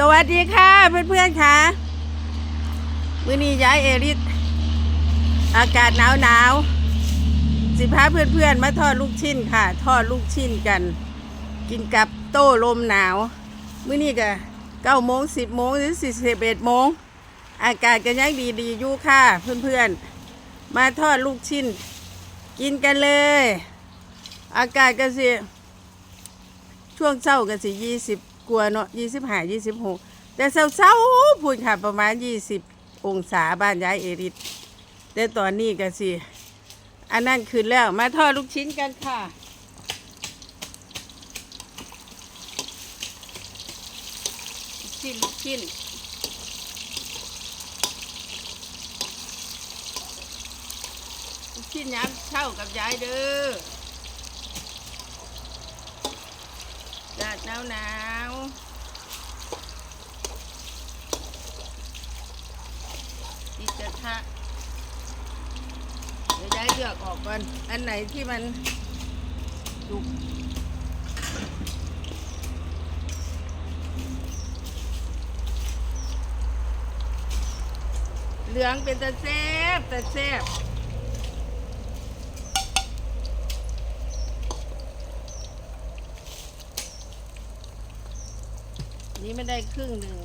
สวัสดีค่ะเพื่อนๆค่ะมื้อนี้ย้ายเอริสอากาศหนาวหนาวสิพาเพื่อนๆมาทอดลูกชิ้นค่ะ ทอดลูกชิ้นกัน กินกับโต้ลมหนาว มื้อนี้ก็เก้าโมงสิบโมงหรือสิบเอ็ดโมงอากาศก็ยังดีๆอยู่ค่ะ เพื่อนๆ มาทอดลูกชิ้น กินกันเลย อากาศก็สิช่วงเช้าก็สิยี่สิบ กว่าเนาะยี่สิบห้ายี่สิบหกแต่เช้าเช้าๆพูดค่ะประมาณยี่สิบองศาบ้านย้ายเอริสแต่ตอนนี้ก็สิอันนั้นขึ้นแล้วมาทอดลูกชิ้นกันค่ะลูกชิ้นลูกชิ้นลูกชิ้นย้ำเช่ากับยายเด้อ แดดหนาวหนาวติดกระทะเดี๋ยวย้ายเลือกออกก่อน อันไหนที่มันสุกเหลืองเป็นตะแซบตะแซบ นี่ไม่ได้ครึ่งหนึ่ง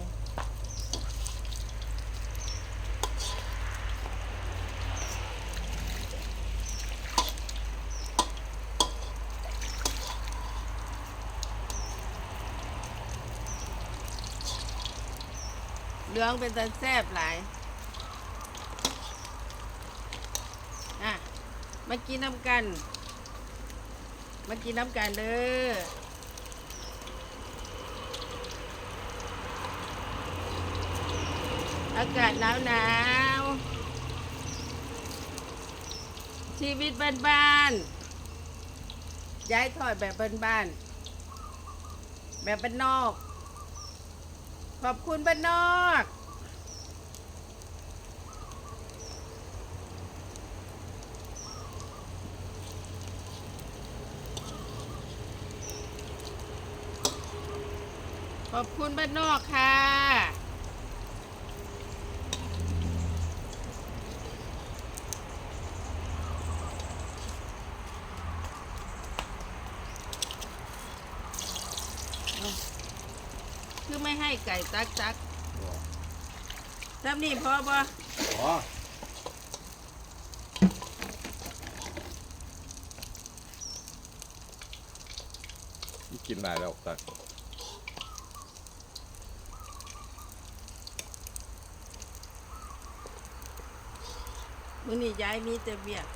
เหลืองเป็นตาแซบหลายอะมากินน้ำกัน มากินน้ำกันเด้อ อากาศหนาวหนาวๆชีวิตบ้านๆย้ายถอดแบบบ้านๆแบบบ้านนอก ขอบคุณบ้านนอกขอบคุณบ้านนอกค่ะ คือไม่ให้ไก่ตักตักทำนี่พอบ่อ๋อกินได้แล้วตักมื้อนี้ย้ายมีแต่เบียก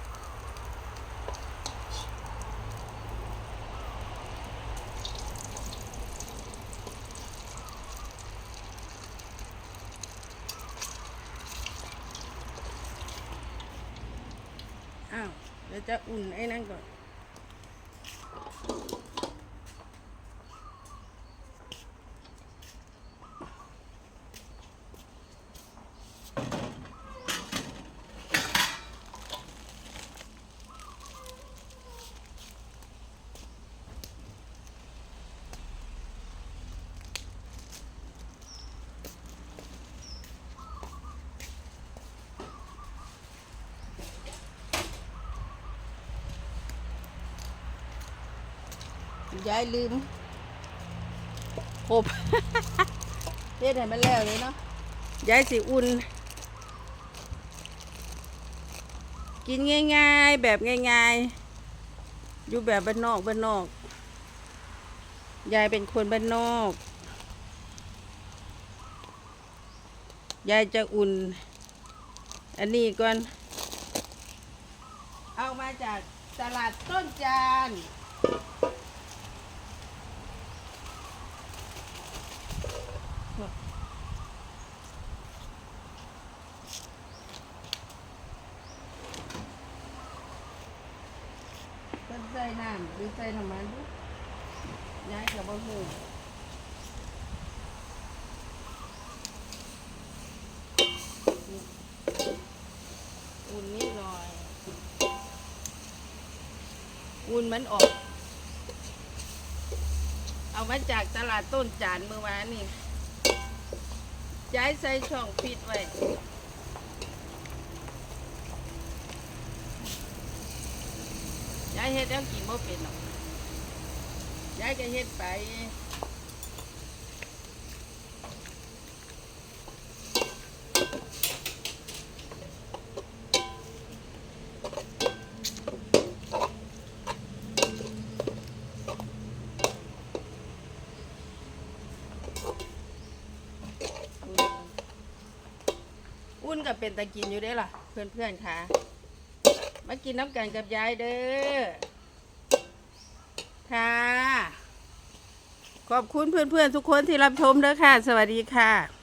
อ้าวเดี๋ยวจะอุ่นไอ้นั่นก่อน ยายลืมโอบเฮ็ดให้มันแล้วเลยเนาะยายสิอุ่น กินง่ายๆ แบบง่ายๆ อยู่แบบบ้านนอกบ้านนอก ยายเป็นคนบ้านนอก ยายจะอุ่น อันนี้ก่อน เอามาจากตลาดต้นจานต้น น้ำหรือใส่น้ำมันดูย้ายกับบะหมูอุ่นนิดหน่อย อุ่นมันออก เอามาจากตลาดต้นจานเมื่อวานนี่ย้ายใส่ช่องปิดไว้ย้ายเฮ็ ดแล้วกินบ่เป็นหรอกยายก็เฮ็ดไปอุ่นก็เป็นตะกินอยู่ได้อล่ะ เพื่อนๆค่ะ มากินน้ำกันกับยายเด้อ ค่ะ ขอบคุณเพื่อนๆทุกคนที่รับชมเด้อค่ะ สวัสดีค่ะ